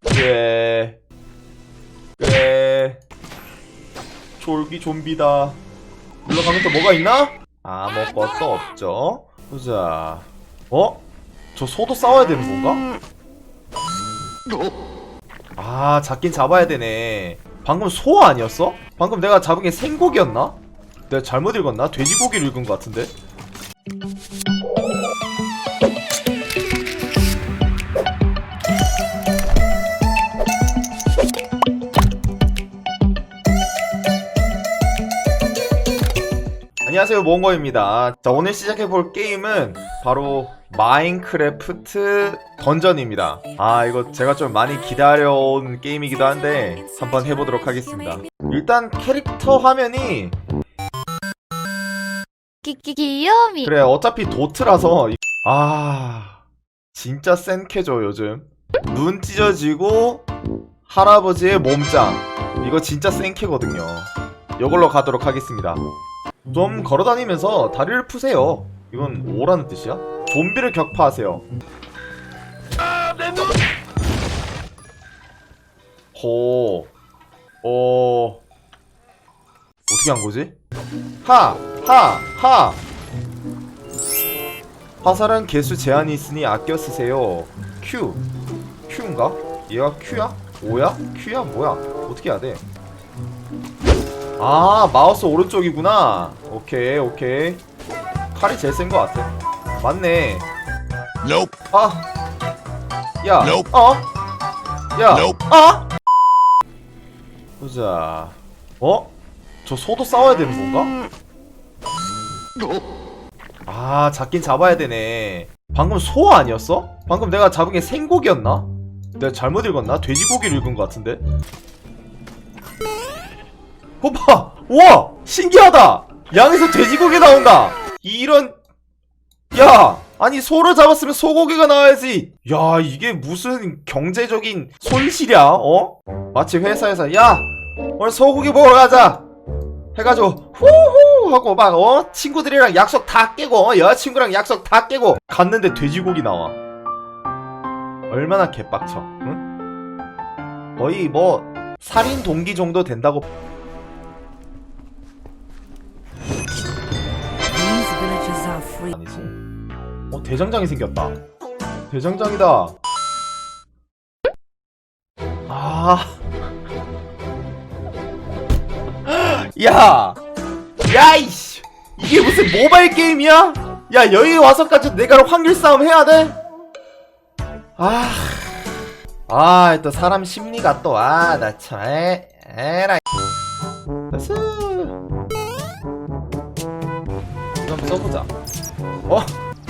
그래 졸기 좀비다 올라가면 또 뭐가 있나? 아무것도 없죠 보자 어? 저 소도 싸워야 되는 건가? 아 잡긴 잡아야 되네 방금 소 아니었어? 방금 내가 잡은 게 생고기였나? 내가 잘못 읽었나? 돼지고기를 읽은 것 같은데? 안녕하세요 모험거입니다. 자 오늘 시작해볼 게임은 바로 마인크래프트 던전입니다. 아 이거 제가 좀 많이 기다려온 게임이기도 한데 한번 해보도록 하겠습니다. 일단 캐릭터 화면이 귀요미 그래 어차피 도트라서 이- 아 진짜 센 캐죠 요즘. 눈 찢어지고 할아버지의 몸짱. 이거 진짜 센 캐거든요. 이걸로 가도록 하겠습니다 좀 걸어다니면서 다리를 푸세요 이건 오라는 뜻이야? 좀비를 격파하세요 호 어... 어떻게 한 거지? 하! 하! 하! 화살은 개수 제한이 있으니 아껴 쓰세요. Q. Q인가? 얘가 Q야? O야? Q야? 뭐야? 어떻게 해야 돼? 아, 마우스 오른쪽이구나. 오케이, 오케이. 칼이 제일 센 것 같아. 맞네. Nope. 아. 야. Nope. 어? 야. Nope. 아! 보자. 어? 저 소도 싸워야 되는 건가? 아, 잡긴 잡아야 되네. 방금 소 아니었어? 방금 내가 잡은 게 생고기였나? 내가 잘못 읽었나? 돼지고기를 읽은 것 같은데? 호파! 우와! 신기하다! 양에서 돼지고기 나온다! 이런, 야! 아니, 소를 잡았으면 소고기가 나와야지! 야, 이게 무슨 경제적인 손실이야, 어? 마치 회사에서, 야! 오늘 소고기 먹으러 가자! 해가지고, 후후! 하고 막, 어? 친구들이랑 약속 다 깨고, 어? 여자친구랑 약속 다 깨고, 갔는데 돼지고기 나와. 얼마나 개빡쳐, 응? 거의 뭐, 살인 동기 정도 된다고 아니지? 어 대장장이 생겼다. 대장장이다. 아. 야. 야 이씨. 이게 무슨 모바일 게임이야? 야 여기 와서까지 내가 확률 싸움 해야 돼? 아. 아, 또 사람 심리가 또, 아, 나 참, 에, 에라. 됐어. 이거 한번 써보자. 어?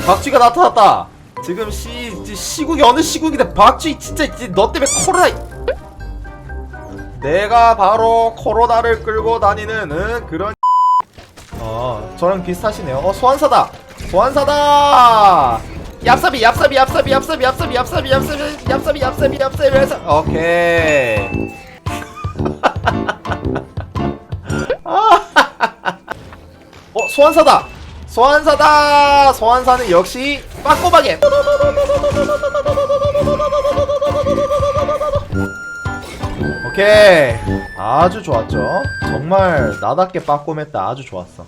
박쥐가 나타났다. 지금 시 지- 시국이 어느 시국인데 박쥐 진짜 너 때문에 코로나. 이- 내가 바로 코로나를 끌고 다니는 응? 그런. 어, 저랑 비슷하시네요. 어, 소환사다. 소환사다. 얍삽이 얍삽이 얍삽이 얍삽이 얍삽이 얍삽이 얍삽이 얍삽이 얍삽이 얍삽이 얍삽. 오케이. 어, 소환사다. 소환사다! 소환사는 역시 빠꼬박에. 오케이. 아주 좋았죠? 정말 나답게 빠꼼했다. 아주 좋았어